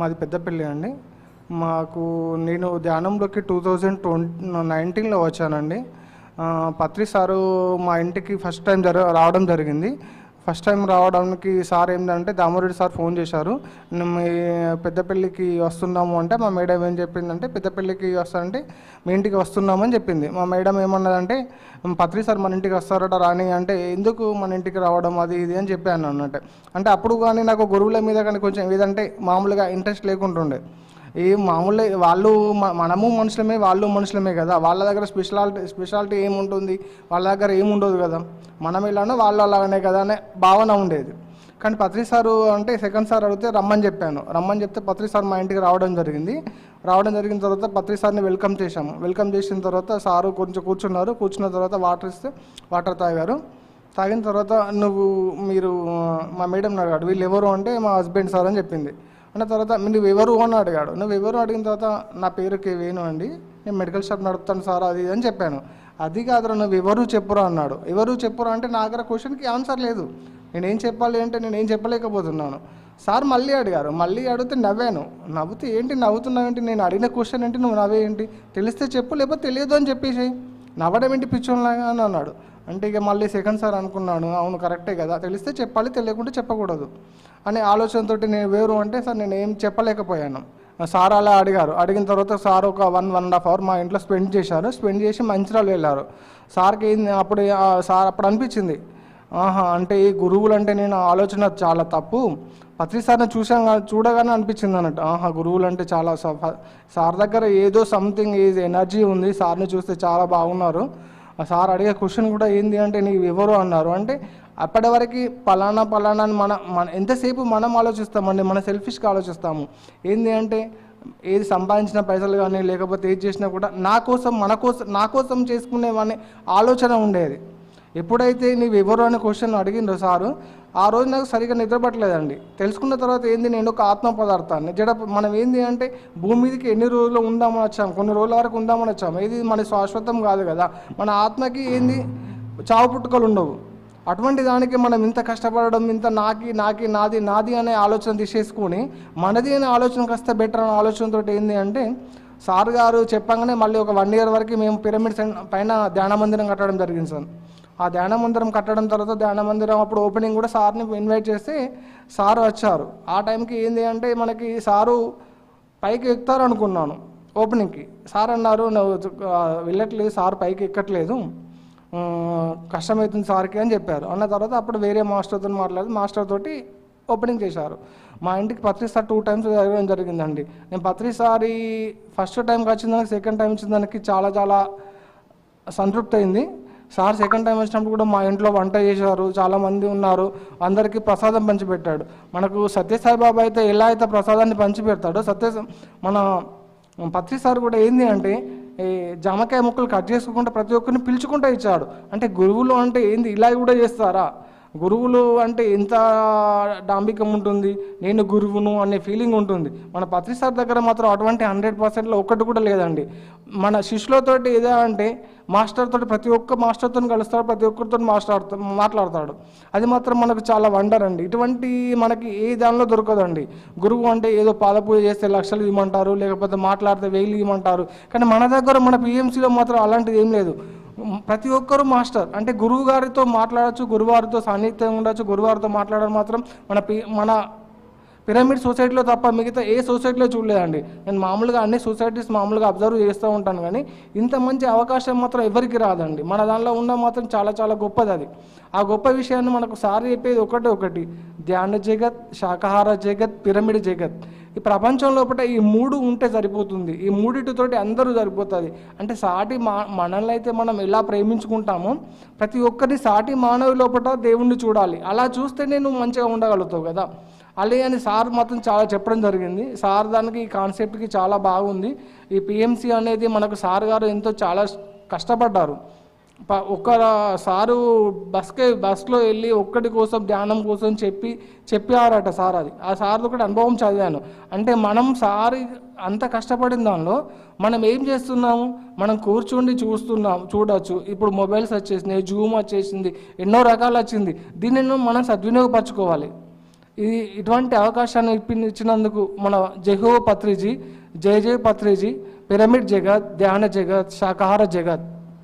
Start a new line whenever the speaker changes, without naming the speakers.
మాది పెద్దపల్లి అండి. మాకు నేను ధ్యానంలోకి టూ థౌజండ్ ట్వంటీ నైన్టీన్లో వచ్చానండి. పత్రి సారు మా ఇంటికి ఫస్ట్ టైం జర రావడం జరిగింది. ఫస్ట్ టైం రావడానికి సార్ ఏంటంటే దామోరెడ్డి సార్ ఫోన్ చేశారు. మీ పెద్దపల్లికి వస్తున్నాము అంటే మా మేడం ఏం చెప్పిందంటే పెద్దపల్లికి వస్తారంటే మీ ఇంటికి వస్తున్నామని చెప్పింది. మా మేడం ఏమన్నదంటే పత్రి సార్ మన ఇంటికి వస్తారట రాని అంటే ఎందుకు మన ఇంటికి రావడం అది ఇది అని చెప్పాను అన్నట్టు అంటే అప్పుడు కానీ నాకు గురువుల మీద కానీ కొంచెం ఏదంటే మామూలుగా ఇంట్రెస్ట్ లేకుంటుండే. ఈ మామూలు వాళ్ళు మనము మనుషులమే వాళ్ళు మనుషులమే కదా. వాళ్ళ దగ్గర స్పెషాలిటీ స్పెషాలిటీ ఏముంటుంది? వాళ్ళ దగ్గర ఏముండదు కదా. మనం ఇలానో వాళ్ళు అలాగనే కదా అనే భావన ఉండేది. కానీ పత్రి సారు అంటే సెకండ్ సార్ అడిగితే రమ్మని చెప్పాను. రమ్మని చెప్తే పత్రి సార్ మా ఇంటికి రావడం జరిగింది. రావడం జరిగిన తర్వాత పత్రి సార్ని వెల్కమ్ చేశాము. వెల్కమ్ చేసిన తర్వాత సారు కొంచెం కూర్చున్నారు. కూర్చున్న తర్వాత వాటర్ ఇస్తే వాటర్ తాగారు. తాగిన తర్వాత నువ్వు మీరు మా మేడం అడిగాడు వీళ్ళు ఎవరు అంటే మా హస్బెండ్ సార్ అని చెప్పింది. అన్న తర్వాత మీరు ఎవరు? అని అడిగాడు. నువ్వు ఎవరు? అడిగిన తర్వాత నా పేరు కే వేణు అండి. నేను మెడికల్ షాప్ నడుపుతాను సార్ అది అని చెప్పాను. అది కాదురా నువ్వు ఎవరు చెప్పురా? అన్నాడు. ఎవరు చెప్పురా? అంటే నా దగ్గర క్వశ్చన్కి ఆన్సర్ లేదు. నేనేం చెప్పాలి అంటే నేను ఏం చెప్పలేకపోతున్నాను. సార్ మళ్ళీ అడిగారు. మళ్ళీ అడిగితే నవ్వాను. నవ్వుతే ఏంటి? నవ్వుతున్నావేంటి నేను అడిగిన క్వశ్చన్ ఏంటి? నువ్వు నవ్వే ఏంటి? తెలిస్తే చెప్పు లేకపోతే తెలియదు అని చెప్పేసి నవ్వడం ఏంటి పిచ్చోన్లాగా అని అన్నాడు. అంటే ఇక మళ్ళీ సెకండ్ సార్ అనుకున్నాను. అవును కరెక్టే కదా. తెలిస్తే చెప్పాలి తెలియకుంటే చెప్పకూడదు. అనే ఆలోచనతో నేను వేరు అంటే సార్ నేను ఏం చెప్పలేకపోయాను. సార్ అలా అడిగారు. అడిగిన తర్వాత సార్ ఒక one one and half hour మా ఇంట్లో స్పెండ్ చేశారు. స్పెండ్ చేసి మంచిరాలు వెళ్ళారు. సార్కి ఏంది అప్పుడు సార్ అప్పుడు అనిపించింది. ఆహా అంటే ఈ గురువులు అంటే నేను ఆలోచన చాలా తప్పు. పత్రి సార్ని చూసాం చూడగానే అనిపించింది అన్నట్టు. ఆహా గురువులు అంటే చాలా సఫ- సార్ దగ్గర ఏదో సంథింగ్ ఏజ్ ఎనర్జీ ఉంది. సార్ని చూస్తే చాలా బాగున్నారు. ఆ సార్ అడిగే క్వశ్చన్ కూడా ఏంది అంటే నీకు ఎవరు అన్నారు. అంటే అప్పటి వరకు పలానా పలానా అని మన మన ఎంతసేపు మనం ఆలోచిస్తామండి మన సెల్ఫిష్గా ఆలోచిస్తాము. ఏంది అంటే ఏది సంపాదించిన పైసలు కానీ లేకపోతే ఏది చేసినా కూడా నా కోసం మన కోసం నా కోసం చేసుకునేవనే ఆలోచన ఉండేది. ఎప్పుడైతే నీవు ఎవరు అనే క్వశ్చన్ అడిగిండ్రో సారు ఆ రోజు నాకు సరిగ్గా నిద్రపట్టలేదండి. తెలుసుకున్న తర్వాత ఏంది నేను ఒక ఆత్మ పదార్థాన్ని? జడ మనం ఏంది అంటే భూమి మీదకి ఎన్ని రోజులు ఉందామని వచ్చాం కొన్ని రోజుల వరకు ఉందామని వచ్చాం. ఇది మన శాశ్వతం కాదు కదా. మన ఆత్మకి ఏంది? చావు పుట్టుకలు ఉండవు. అటువంటి దానికి మనం ఇంత కష్టపడడం ఇంత నాకి నాకి నాది నాది అనే ఆలోచన తీసేసుకొని మనది అనే ఆలోచన కాస్త బెటర్ అనే ఆలోచనతో ఏంది అంటే సార్ గారు చెప్పగానే మళ్ళీ ఒక వన్ ఇయర్ వరకు మేము పిరమిడ్ పైన ధ్యాన మందిరం కట్టడం జరిగింది సార్. ఆ ధ్యాన మందిరం కట్టడం తర్వాత ధ్యాన మందిరం అప్పుడు ఓపెనింగ్ కూడా సార్ని ఇన్వైట్ చేస్తే సార్ వచ్చారు. ఆ టైంకి ఏంది అంటే మనకి సారు పైకి ఎక్కుతారు అనుకున్నాను ఓపెనింగ్కి సార్ అన్నారు నువ్వు వెళ్ళట్లేదు సార్ పైకి ఎక్కట్లేదు. కష్టమవుతుంది సార్కి అని చెప్పారు. అన్న తర్వాత అప్పుడు వేరే మాస్టర్తో మాట్లాడి మాస్టర్ తోటి ఓపెనింగ్ చేశారు. మా ఇంటికి పత్రిసారి టూ టైమ్స్ జరగడం జరిగిందండి. నేను పత్రిసారి ఫస్ట్ టైంకి వచ్చిన దానికి సెకండ్ టైం వచ్చిన దానికి చాలా చాలా సంతృప్తి అయింది. సార్ సెకండ్ టైం వచ్చినప్పుడు కూడా మా ఇంట్లో వంట చేశారు చాలామంది ఉన్నారు అందరికీ ప్రసాదం పంచిపెట్టాడు. మనకు సత్యసాయిబాబా అయితే ఎలా అయితే ప్రసాదాన్ని పంచిపెడతాడో సత్య మన పత్రి సార్ కూడా ఏంది అంటే ఈ జామకాయ ముక్కలు కట్ చేసుకోకుండా ప్రతి ఒక్కరిని పిలుచుకుంటూ ఇచ్చాడు. అంటే గురువులు అంటే ఏంది ఇలా కూడా చేస్తారా? గురువులు అంటే ఎంత డాంబికం ఉంటుంది నేను గురువును అనే ఫీలింగ్ ఉంటుంది. మన పత్రిసార్ దగ్గర మాత్రం అటువంటి హండ్రెడ్ పర్సెంట్లో ఒక్కటి కూడా లేదండి. మన శిష్యులతోటి ఏదో అంటే మాస్టర్తో ప్రతి ఒక్క మాస్టర్తో కలుస్తాడు ప్రతి ఒక్కరితో మాస్టర్తో మాట్లాడతాడు. అది మాత్రం మనకు చాలా వండర్ అండి. ఇటువంటి మనకి ఏ దానిలో దొరకదండి. గురువు అంటే ఏదో పాదపూజ చేస్తే లక్షలు ఇవ్వమంటారు లేకపోతే మాట్లాడితే వేలు ఇవ్వమంటారు. కానీ మన దగ్గర మన పిఎంసీలో మాత్రం అలాంటిది ఏం లేదు. ప్రతి ఒక్కరు మాస్టర్. అంటే గురువు గారితో మాట్లాడచ్చు గురువారితో సాన్నిధ్యం ఉండొచ్చు గురువారితో మాట్లాడడం మాత్రం మన పి మన పిరమిడ్ సొసైటీలో తప్ప మిగతా ఏ సొసైటీలో చూడలేదండి. నేను మామూలుగా అన్ని సొసైటీస్ మామూలుగా అబ్జర్వ్ చేస్తూ ఉంటాను కానీ ఇంత మంచి అవకాశం మాత్రం ఎవరికి రాదండి. మన దానిలో ఉన్న మాత్రం చాలా చాలా గొప్పది అది. ఆ గొప్ప విషయాన్ని మనకు సారి చెప్పేది ఒకటే ఒకటి. ధ్యాన జగత్ శాకాహార జగత్ పిరమిడ్ జగత్. ఈ ప్రపంచం లోపల ఈ మూడు ఉంటే సరిపోతుంది. ఈ మూడిటితోటి అందరూ సరిపోతుంది. అంటే సాటి మా మనల్ని అయితే మనం ఎలా ప్రేమించుకుంటామో ప్రతి ఒక్కరిని సాటి మానవి లోపల దేవుణ్ణి చూడాలి. అలా చూస్తేనే నువ్వు మంచిగా ఉండగలుగుతావు కదా. అలాగే అని సార్ మాత్రం చాలా చెప్పడం జరిగింది. సార్ దానికి ఈ కాన్సెప్ట్కి చాలా బాగుంది. ఈ పిఎంసి అనేది మనకు సార్ గారు ఎంతో చాలా కష్టపడ్డారు. ప- ఒక్క సారు బస్కే బస్లో వెళ్ళి ఒక్కటి కోసం ధ్యానం కోసం చెప్పి చెప్పారట సార్ అది. ఆ సార్ ఒకటి అనుభవం చదివాను. అంటే మనం సార్ అంత కష్టపడిన దానిలో మనం ఏం చేస్తున్నాము? మనం కూర్చుండి చూస్తున్నాం చూడవచ్చు ఇప్పుడు మొబైల్స్ వచ్చేసినాయి జూమ్ వచ్చేసింది ఎన్నో రకాలు వచ్చింది. దీనిని మనం సద్వినియోగపరచుకోవాలి. ఇది ఇటువంటి అవకాశాన్ని ఇప్పించినందుకు మన జెహో పత్రిజీ జయ జయ పత్రిజీ పిరమిడ్ జగత్ ధ్యాన జగత్ శాకాహార జగత్.